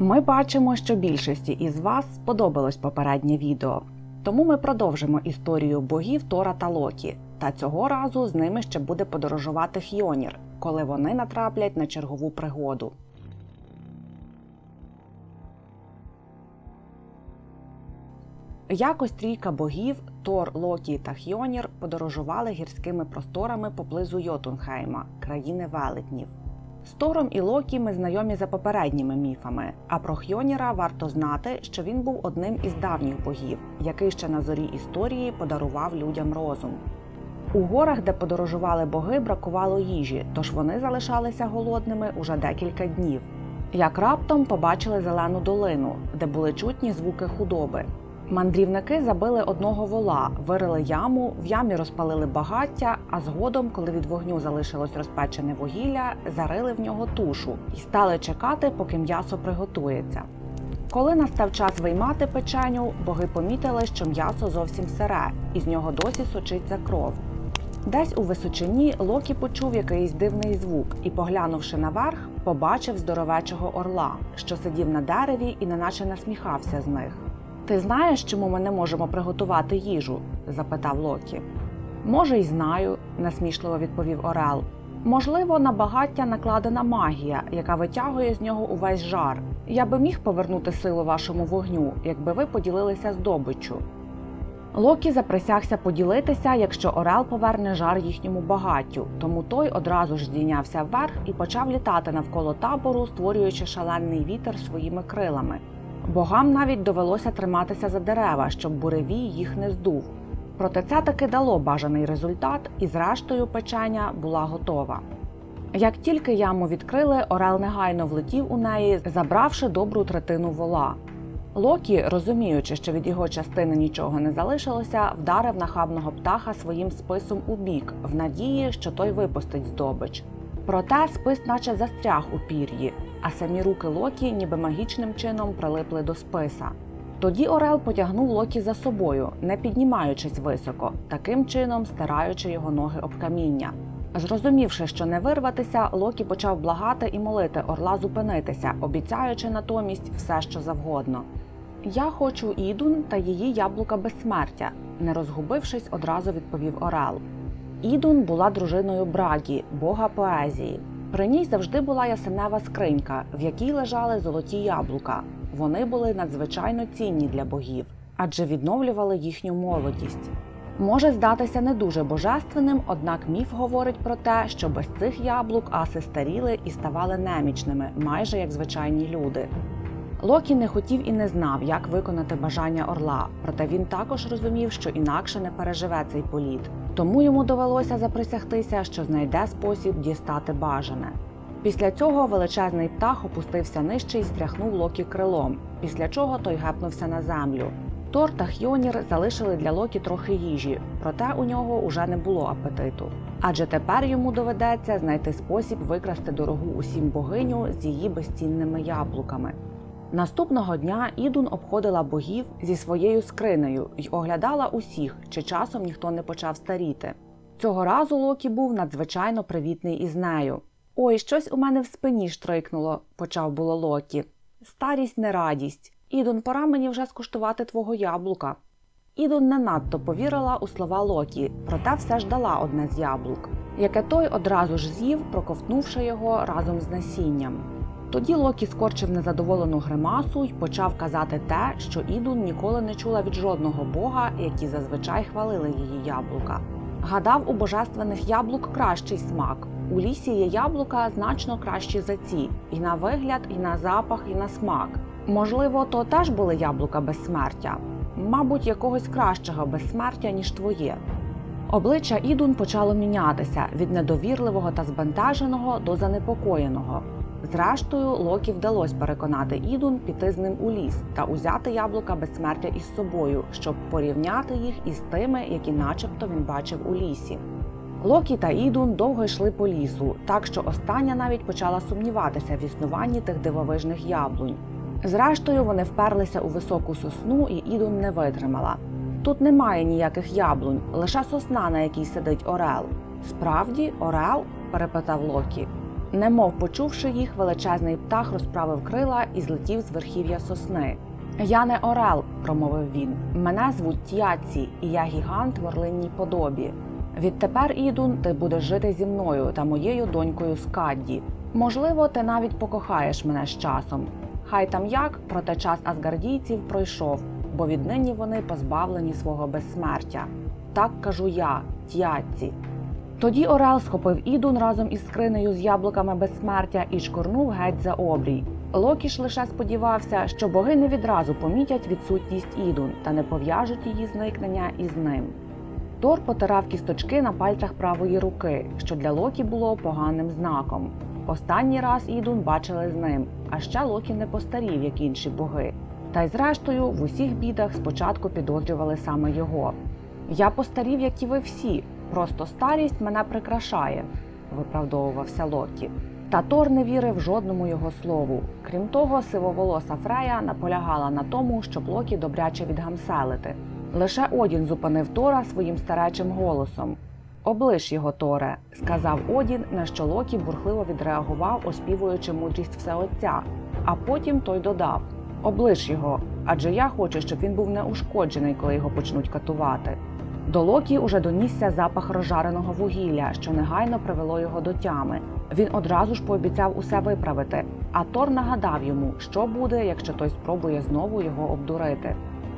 Ми бачимо, що більшості із вас сподобалось попереднє відео. Тому ми продовжимо історію богів Тора та Локі. Та цього разу з ними ще буде подорожувати Хьонір, коли вони натраплять на чергову пригоду. Якось трійка богів Тор, Локі та Хьонір подорожували гірськими просторами поблизу Йотунхейма, країни велетнів. З Тором і Локі ми знайомі за попередніми міфами. А про Хьоніра варто знати, що він був одним із давніх богів, який ще на зорі історії подарував людям розум. У горах, де подорожували боги, бракувало їжі, тож вони залишалися голодними уже декілька днів. Як раптом побачили зелену долину, де були чутні звуки худоби. Мандрівники забили одного вола, вирили яму, в ямі розпалили багаття, а згодом, коли від вогню залишилось розпечене вугілля, зарили в нього тушу і стали чекати, поки м'ясо приготується. Коли настав час виймати печеню, боги помітили, що м'ясо зовсім сире, і з нього досі сочиться кров. Десь у височині Локі почув якийсь дивний звук і, поглянувши наверх, побачив здоровечого орла, що сидів на дереві і неначе насміхався з них. Ти знаєш, чому ми не можемо приготувати їжу? запитав Локі. Може, й знаю, насмішливо відповів Орел. Можливо, на багаття накладена магія, яка витягує з нього увесь жар. Я би міг повернути силу вашому вогню, якби ви поділилися здобиччю. Локі заприсягся поділитися, якщо Орел поверне жар їхньому багаттю, тому той одразу ж здійнявся вверх і почав літати навколо табору, створюючи шалений вітер своїми крилами. Богам навіть довелося триматися за дерева, щоб буревій їх не здув. Проте це таки дало бажаний результат, і зрештою печеня була готова. Як тільки яму відкрили, Орел негайно влетів у неї, забравши добру третину вола. Локі, розуміючи, що від його частини нічого не залишилося, вдарив нахабного птаха своїм списом у бік, в надії, що той випустить здобич. Проте спис наче застряг у пір'ї, а самі руки Локі ніби магічним чином прилипли до списа. Тоді Орел потягнув Локі за собою, не піднімаючись високо, таким чином стираючи його ноги об каміння. Зрозумівши, що не вирватися, Локі почав благати і молити орла зупинитися, обіцяючи натомість все, що завгодно. Я хочу Ідун та її яблука безсмертя, не розгубившись, одразу відповів Орел. Ідун була дружиною Брагі, бога поезії. При ній завжди була ясенева скринька, в якій лежали золоті яблука. Вони були надзвичайно цінні для богів, адже відновлювали їхню молодість. Може здатися не дуже божественним, однак міф говорить про те, що без цих яблук аси старіли і ставали немічними, майже як звичайні люди. Локі не хотів і не знав, як виконати бажання орла, проте він також розумів, що інакше не переживе цей політ. Тому йому довелося заприсягтися, що знайде спосіб дістати бажане. Після цього величезний птах опустився нижче і стряхнув Локі крилом, після чого той гепнувся на землю. Тор та Хьонір залишили для Локі трохи їжі, проте у нього уже не було апетиту. Адже тепер йому доведеться знайти спосіб викрасти дорогу усім богиню з її безцінними яблуками. Наступного дня Ідун обходила богів зі своєю скринею й оглядала усіх, чи часом ніхто не почав старіти. Цього разу Локі був надзвичайно привітний із нею. Ой, щось у мене в спині штрикнуло, почав було Локі. Старість не радість. Ідун, пора мені вже скуштувати твого яблука. Ідун не надто повірила у слова Локі, проте все ж дала одне з яблук, яке той одразу ж з'їв, проковтнувши його разом з насінням. Тоді Локі скорчив незадоволену гримасу й почав казати те, що Ідун ніколи не чула від жодного бога, які зазвичай хвалили її яблука. Гадав, у божественних яблук кращий смак. У лісі є яблука значно кращі за ці, і на вигляд, і на запах, і на смак. Можливо, то теж були яблука безсмертя, мабуть, якогось кращого безсмертя, ніж твоє. Обличчя Ідун почало мінятися від недовірливого та збентеженого до занепокоєного. Зрештою, Локі вдалося переконати Ідун піти з ним у ліс та узяти яблука безсмертя із собою, щоб порівняти їх із тими, які начебто він бачив у лісі. Локі та Ідун довго йшли по лісу, так що остання навіть почала сумніватися в існуванні тих дивовижних яблунь. Зрештою, вони вперлися у високу сосну, і Ідун не витримала. Тут немає ніяких яблунь, лише сосна, на якій сидить Орел. Справді, Орел? перепитав Локі. Немов почувши їх, величезний птах розправив крила і злетів з верхів'я сосни. Я не Орел, промовив він. Мене звуть Тіаці, і я гігант в орлинній подобі. Відтепер, Ідун, ти будеш жити зі мною та моєю донькою Скадді. Можливо, ти навіть покохаєш мене з часом. Хай там як, проте час асгардійців пройшов, бо віднині вони позбавлені свого безсмертя. Так кажу я, Тіаці. Тоді Орел схопив Ідун разом із скринею з яблуками безсмертя і шкурнув геть за обрій. Локі ж лише сподівався, що боги не відразу помітять відсутність Ідун та не пов'яжуть її зникнення із ним. Тор потирав кісточки на пальцях правої руки, що для Локі було поганим знаком. Останній раз Ідун бачили з ним, а ще Локі не постарів, як інші боги. Та й зрештою в усіх бідах спочатку підозрювали саме його. Я постарів, як і ви всі, просто старість мене прикрашає, виправдовувався Локі. Та Тор не вірив жодному його слову. Крім того, сивоволоса Фрея наполягала на тому, щоб Локі добряче відгамселити. Лише Одін зупинив Тора своїм старечим голосом. Облиш його, Торе, сказав Одін, на що Локі бурхливо відреагував, оспівуючи мудрість всеотця. А потім той додав: Облиш його, адже я хочу, щоб він був неушкоджений, коли його почнуть катувати. До Локі уже донісся запах розжареного вугілля, що негайно привело його до тями. Він одразу ж пообіцяв усе виправити, а Тор нагадав йому, що буде, якщо той спробує знову його обдурити.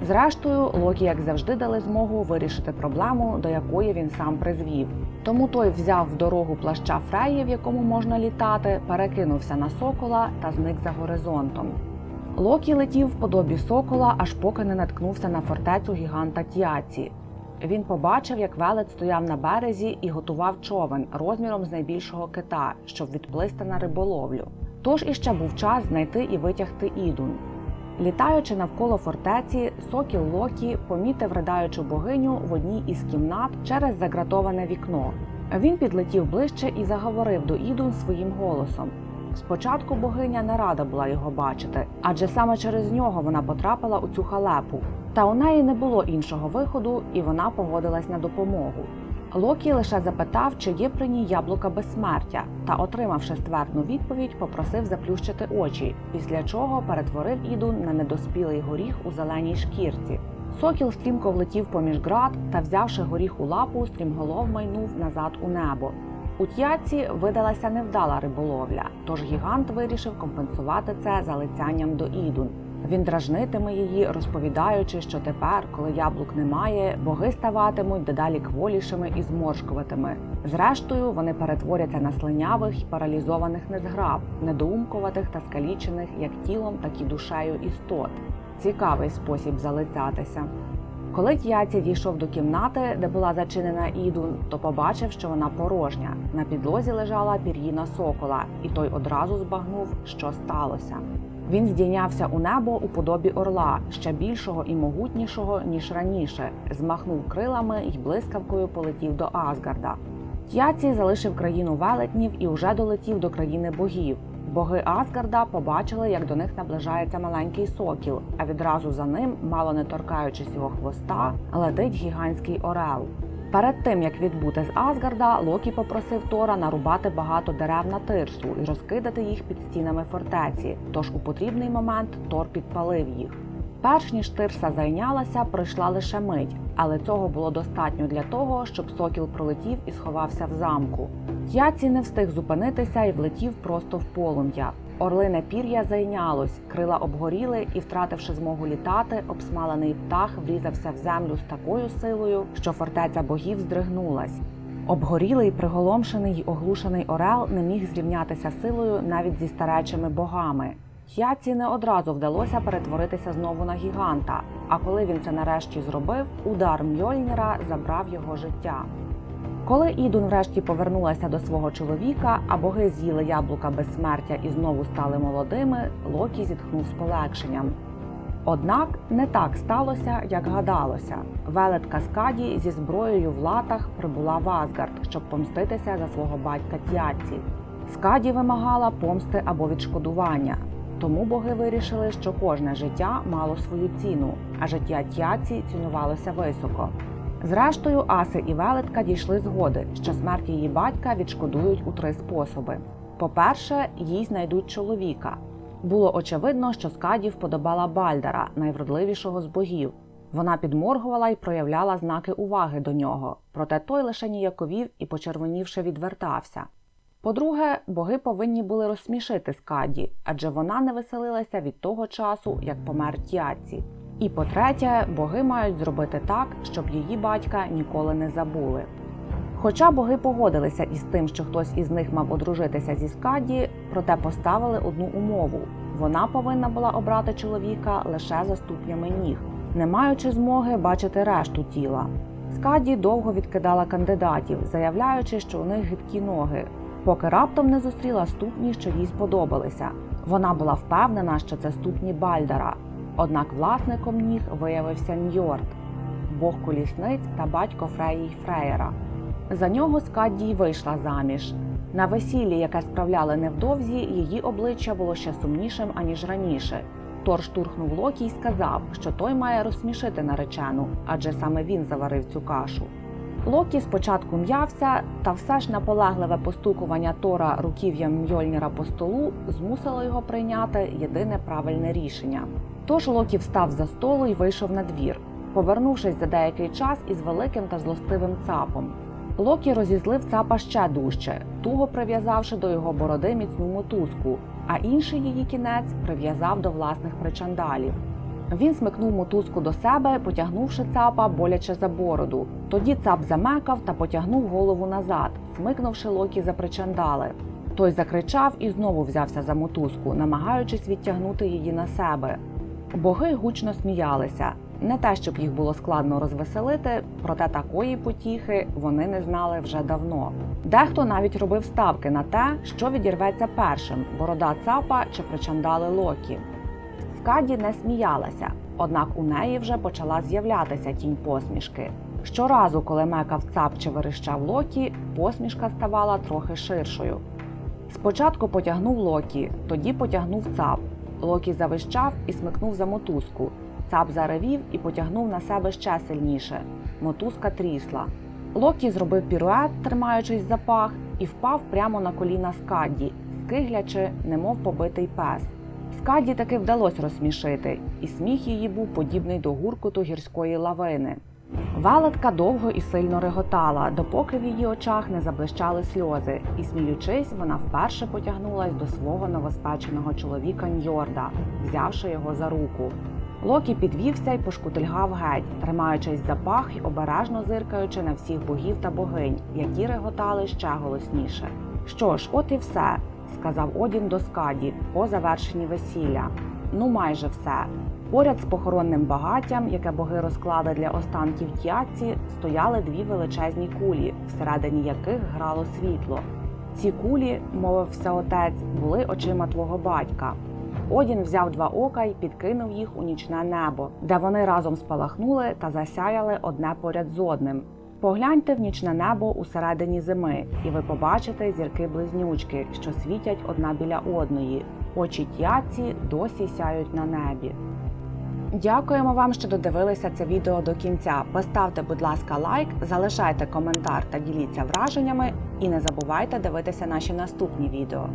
Зрештою, Локі, як завжди, дали змогу вирішити проблему, до якої він сам призвів. Тому той взяв в дорогу плаща Фреї, в якому можна літати, перекинувся на сокола та зник за горизонтом. Локі летів в подобі сокола, аж поки не наткнувся на фортецю гіганта Тіаці. Він побачив, як велет стояв на березі і готував човен розміром з найбільшого кита, щоб відплисти на риболовлю. Тож іще був час знайти і витягти Ідун. Літаючи навколо фортеці, сокіл Локі помітив ридаючу богиню в одній із кімнат через загратоване вікно. Він підлетів ближче і заговорив до Ідун своїм голосом. Спочатку богиня не рада була його бачити, адже саме через нього вона потрапила у цю халепу. Та у неї не було іншого виходу, і вона погодилась на допомогу. Локі лише запитав, чи є при ній яблука безсмертя, та, отримавши ствердну відповідь, попросив заплющити очі, після чого перетворив Ідун на недоспілий горіх у зеленій шкірці. Сокіл стрімко влетів поміж град та, взявши горіх у лапу, стрімголов майнув назад у небо. У тяці видалася невдала риболовля, тож гігант вирішив компенсувати це залицянням до Ідун. Він дражнитиме її, розповідаючи, що тепер, коли яблук немає, боги ставатимуть дедалі кволішими і зморшкуватими. Зрештою, вони перетворяться на слинявих і паралізованих незграб, недоумкуватих та скалічених як тілом, так і душею істот. Цікавий спосіб залицятися. Коли Т'яці дійшов до кімнати, де була зачинена Ідун, то побачив, що вона порожня. На підлозі лежала пір'їна сокола, і той одразу збагнув, що сталося. Він здійнявся у небо у подобі орла, ще більшого і могутнішого, ніж раніше, змахнув крилами і блискавкою полетів до Асгарда. Т'яці залишив країну велетнів і уже долетів до країни богів. Боги Асгарда побачили, як до них наближається маленький сокіл, а відразу за ним, мало не торкаючись його хвоста, летить гігантський орел. Перед тим як відбути з Асгарда, Локі попросив Тора нарубати багато дерев на тирсу і розкидати їх під стінами фортеці. Тож у потрібний момент Тор підпалив їх. Перш ніж тирса зайнялася, пройшла лише мить, але цього було достатньо для того, щоб сокіл пролетів і сховався в замку. Яці не встиг зупинитися і влетів просто в полум'я. Орлине пір'я зайнялось, крила обгоріли і, втративши змогу літати, обсмалений птах врізався в землю з такою силою, що фортеця богів здригнулась. Обгорілий, приголомшений й оглушений Орел не міг зрівнятися силою навіть зі старечими богами. Яці не одразу вдалося перетворитися знову на гіганта. А коли він це нарешті зробив, удар Мьольніра забрав його життя. Коли Ідун врешті повернулася до свого чоловіка, а боги з'їли яблука безсмертя і знову стали молодими, Локі зітхнув з полегшенням. Однак не так сталося, як гадалося. Велетка Скаді зі зброєю в латах прибула в Асгард, щоб помститися за свого батька Тяці. Скаді вимагала помсти або відшкодування. Тому боги вирішили, що кожне життя мало свою ціну, а життя Тяці цінувалося високо. Зрештою, Аси і Велетка дійшли згоди, що смерть її батька відшкодують у три способи. По-перше, їй знайдуть чоловіка. Було очевидно, що Скаді вподобала Бальдара, найвродливішого з богів. Вона підморгувала і проявляла знаки уваги до нього, проте той лише ніяковів і, почервонівши, відвертався. По-друге, боги повинні були розсмішити Скаді, адже вона не веселилася від того часу, як помер Тяці. І по-третє, боги мають зробити так, щоб її батька ніколи не забули. Хоча боги погодилися із тим, що хтось із них мав одружитися зі Скаді, проте поставили одну умову: вона повинна була обрати чоловіка лише за ступнями ніг, не маючи змоги бачити решту тіла. Скаді довго відкидала кандидатів, заявляючи, що у них гидкі ноги, поки раптом не зустріла ступні, що їй сподобалися. Вона була впевнена, що це ступні Бальдара. Однак власником ніг виявився Ньорд, бог колісниць та батько Фреї Фреєра. За нього Скадді й вийшла заміж. На весіллі, яке справляли невдовзі, її обличчя було ще сумнішим, аніж раніше. Тор штурхнув Локі й сказав, що той має розсмішити наречену, адже саме він заварив цю кашу. Локі спочатку м'явся, та все ж наполегливе постукування Тора руків'ям Мьольніра по столу змусило його прийняти єдине правильне рішення. Тож Локі встав за столу і вийшов на двір, повернувшись за деякий час із великим та злостивим цапом. Локі розізлив цапа ще дужче, туго прив'язавши до його бороди міцну мотузку, а інший її кінець прив'язав до власних причандалів. Він смикнув мотузку до себе, потягнувши цапа боляче за бороду. Тоді цап замекав та потягнув голову назад, смикнувши Локі за причандали. Той закричав і знову взявся за мотузку, намагаючись відтягнути її на себе. Боги гучно сміялися. Не те, щоб їх було складно розвеселити, проте такої потіхи вони не знали вже давно. Дехто навіть робив ставки на те, що відірветься першим борода цапа чи причандали Локі. Скаді не сміялася, однак у неї вже почала з'являтися тінь посмішки. Щоразу, коли мекав цап чи верещав Локі, посмішка ставала трохи ширшою. Спочатку потягнув Локі, тоді потягнув цап. Локі завищав і смикнув за мотузку. Цап заревів і потягнув на себе ще сильніше. Мотузка трісла. Локі зробив пірует, тримаючись за пах, і впав прямо на коліна Скадді, скиглячи, немов побитий пес. Скадді таки вдалося розсмішити, і сміх її був подібний до гуркоту гірської лавини. Велетка довго і сильно реготала, допоки в її очах не заблищали сльози, і, сміючись, вона вперше потягнулась до свого новоспеченого чоловіка Ньорда, взявши його за руку. Локі підвівся і пошкутильгав геть, тримаючись за пах й обережно зиркаючи на всіх богів та богинь, які реготали ще голосніше. Що ж, от і все, сказав Одін до Скаді по завершенні весілля. Ну, майже все. Поряд з похоронним багаттям, яке боги розклали для останків тяці, стояли дві величезні кулі, всередині яких грало світло. Ці кулі, мовив отець, були очима твого батька. Одін взяв два ока і підкинув їх у нічне небо, де вони разом спалахнули та засяяли одне поряд з одним. Погляньте в нічне небо у середині зими, і ви побачите зірки-близнючки, що світять одна біля одної. Очі тяці досі сяють на небі. Дякуємо вам, що додивилися це відео до кінця. Поставте, будь ласка, лайк, залишайте коментар та діліться враженнями, і не забувайте дивитися наші наступні відео.